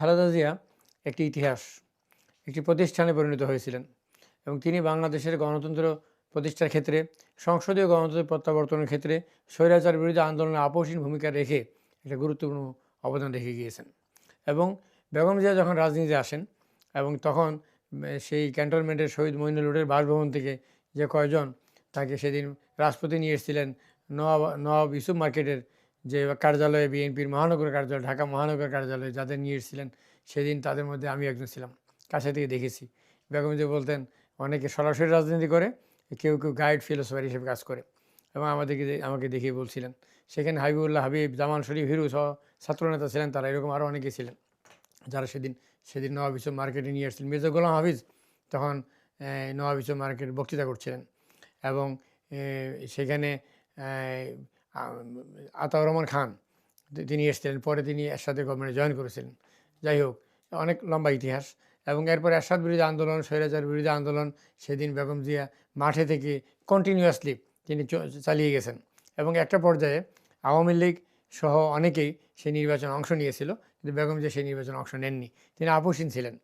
খালেদা জিয়া একটি ইতিহাস, একটি প্রতিষ্ঠানে পরিণত হয়েছিলেন এবং তিনি বাংলাদেশের গণতন্ত্র প্রতিষ্ঠার ক্ষেত্রে, সংসদীয় গণতন্ত্র প্রত্যাবর্তনের ক্ষেত্রে স্বৈরাচার বিরোধী আন্দোলনে আপোষহীন ভূমিকা রেখে একটা গুরুত্বপূর্ণ অবদান রেখে গিয়েছেন এবং বেগম জিয়া যখন রাজনীতিতে আসেন এবং তখন সেই ক্যান্টনমেন্টের শহীদ মইনুল রোডের বাসভবন থেকে যে কয়জন তাকে সেদিন রাষ্ট্রপতি নিয়ে এসেছিলেন নওয়াব নওয়াব ইউসুফ মার্কেটের যে কার্যালয়ে বিএনপির মহানগর কার্যালয় ঢাকা মহানগর কার্যালয়ে যাদের নিয়ে এসেছিলেন সেদিন তাদের মধ্যে আমি একজন ছিলাম। কাছে থেকে দেখেছি। বেগম যে বলতেন অনেকে সরাসরি রাজনীতি করে কেউ কেউ গাইড ফিলোসফার হিসেবে কাজ করে। এবং আমাদেরকে আমাকে দেখিয়ে বলছিলেন। সেখানে হাবিবুল্লাহ হাবিব জামান শরীফ হিরু সহ ছাত্রনেতা ছিলেন তারা এরকম আরও অনেকে ছিলেন। যারা সেদিন সেদিন নবাব বিশ্ব মার্কেটে নিয়ে এসেছিলেন। মির্জা গোলাম হাফিজ তখন আহ, নবাব বিশ্ব মার্কেট বক্তৃতা করছিলেন। এবং সেখানে আতাউর রহমান খান তিনি এসেছিলেন, পরে তিনি এরশাদের গভর্নমেন্টে জয়েন করেছিলেন। যাই হোক, অনেক লম্বা ইতিহাস এবং এরপর এরশাদ বিরোধী আন্দোলন স্বৈরাচার বিরোধী আন্দোলন, সেদিন বেগম জিয়া মাঠে থেকে কন্টিনিউয়াসলি তিনি চালিয়ে গেছেন এবং একটা পর্যায়ে আওয়ামী লীগ সহ অনেকেই সেই নির্বাচনে অংশ নিয়েছিল, কিন্তু বেগম জিয়া সেই নির্বাচনে অংশ নেননি। তিনি আপোষহীন ছিলেন।